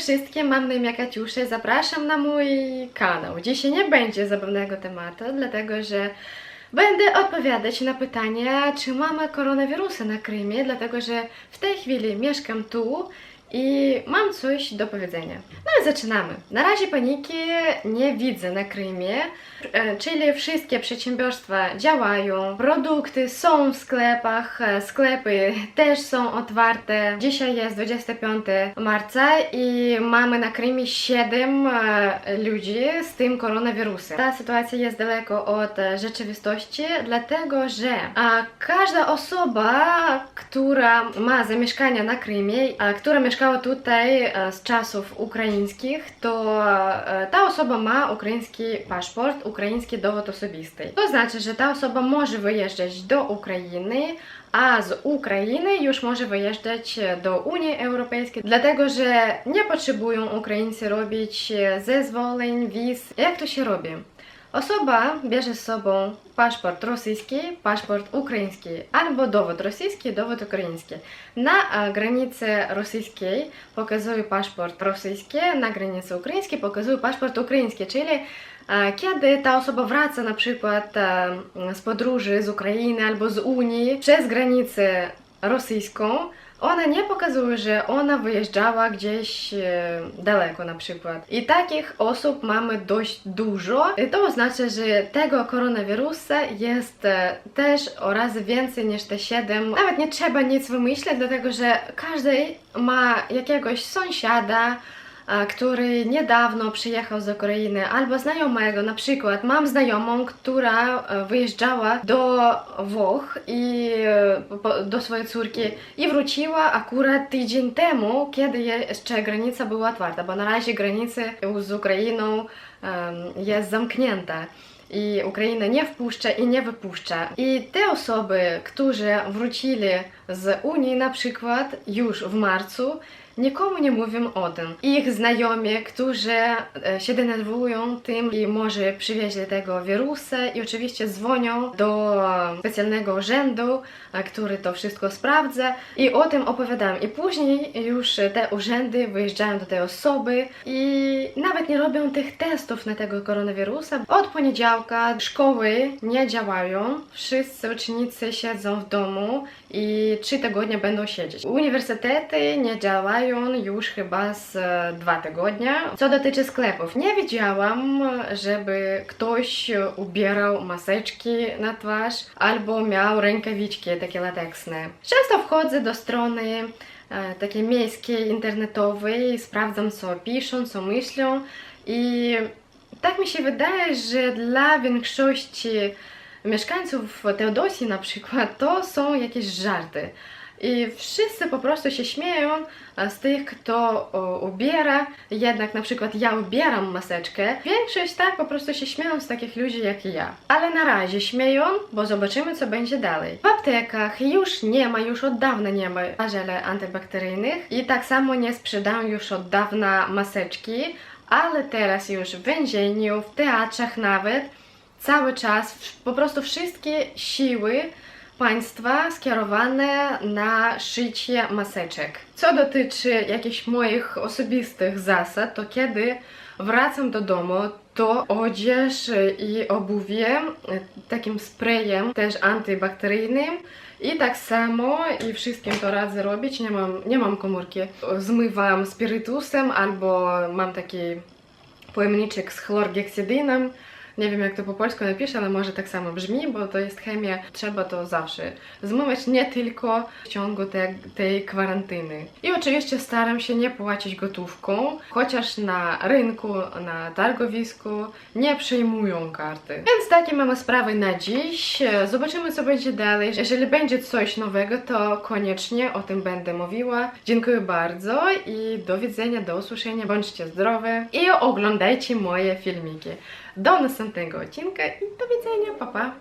wszystkim, mam na imię Katiusze, zapraszam na mój kanał. Dzisiaj nie będzie zabawnego tematu, dlatego że będę odpowiadać na pytania, czy mamy koronawirusa na Krymie, dlatego że w tej chwili mieszkam tu i mam coś do powiedzenia. No i zaczynamy. Na razie paniki nie widzę na Krymie, e, czyli wszystkie przedsiębiorstwa działają, produkty są w sklepach, e, sklepy też są otwarte. Dzisiaj jest 25 marca i mamy na Krymie 7 e, ludzi z tym koronawirusem. Ta sytuacja jest daleko od rzeczywistości, dlatego że każda osoba, która ma zamieszkanie na Krymie, a, która e, czasów ukraińskich, to e, ta osoba ma ukraiński paszport, ukraiński dowód osobisty. To znaczy, że ta osoba może wyjeżdżać do Ukrainy, a z Ukrainy już może wyjeżdżać do Unii Europejskiej, dlatego że nie potrzebują Ukraińcy robić e, zezwoleń, wiz. Jak to się robi? Osoba bierze z sobą paszport rosyjski, paszport ukraiński albo dowód rosyjski, dowód ukraiński. Na e, granicy rosyjskiej pokazuje paszport rosyjski, na granicy ukraińskiej pokazuje paszport ukraiński, czyli e, kiedy ta osoba wraca na przykład e, z podróży z Ukrainy albo z Unii przez granicę rosyjską, ona nie pokazuje, że ona wyjeżdżała gdzieś e, daleko na przykład. I takich osób mamy dość dużo. I to oznacza, że tego koronawirusa jest e, też o razy więcej niż te 7. Nawet nie trzeba nic wymyśleć, dlatego że każdy ma jakiegoś sąsiada, który niedawno przyjechał z Ukrainy, albo znajomego, na przykład mam znajomą, która e, wyjeżdżała do Włoch i e, do swojej córki i wróciła akurat tydzień temu, kiedy jeszcze granica była otwarta, bo na razie granica z Ukrainą jest zamknięta. I Ukraina nie wpuszcza i nie wypuszcza. I te osoby, którzy wrócili z Unii na przykład już w marcu, nikomu nie mówią o tym. Ich znajomi, którzy e, się denerwują tym i może przywieźli tego wirusa i oczywiście dzwonią do specjalnego urzędu, e, który to wszystko sprawdza i o tym opowiadam. I później już te urzędy wyjeżdżają do tej osoby i nawet nie robią tych testów na tego koronawirusa. Od poniedziałka szkoły nie działają, wszyscy uczennicy siedzą w domu i trzy tygodnie będą siedzieć. Uniwersytety nie działają już chyba z e, dwa tygodnie. Co dotyczy sklepów, nie widziałam, żeby ktoś ubierał maseczki na twarz albo miał rękawiczki takie lateksne. Często wchodzę do strony e, takiej miejskiej, internetowej, sprawdzam co piszą, co myślą i tak mi się wydaje, że dla większości mieszkańców Teodosji na przykład to są jakieś żarty. I wszyscy po prostu się śmieją e, z tych, kto ubiera. Jednak na przykład ja ubieram maseczkę. Większość tak po prostu się śmieją z takich ludzi jak ja. Ale na razie śmieją, bo zobaczymy co będzie dalej. W aptekach już nie ma, już od dawna nie ma żeli antybakteryjnych i tak samo nie sprzedają już od dawna maseczki, ale teraz już w więzieniu, w teatrach nawet cały czas po prostu wszystkie siły państwa skierowane na szycie maseczek. Co dotyczy jakichś moich osobistych zasad, to kiedy wracam do domu, to odzież i obuwie takim sprayem też antybakteryjnym i tak samo i wszystkim to radzę robić, nie mam, nie mam komórki. Zmywam spirytusem albo mam taki pojemniczek z chlorgeksydynem. Nie wiem jak to po polsku napiszę, ale może tak samo brzmi, bo to jest chemia. Trzeba to zawsze zmywać, nie tylko w ciągu te, tej kwarantyny. I oczywiście staram się nie płacić gotówką, chociaż na rynku, na targowisku nie przyjmują karty. Więc takie mamy sprawy na dziś. Zobaczymy co będzie dalej. Jeżeli będzie coś nowego, to koniecznie o tym będę mówiła. Dziękuję bardzo i do widzenia, do usłyszenia. Bądźcie zdrowe i oglądajcie moje filmiki. Do następnego odcinka i do widzenia, pa pa!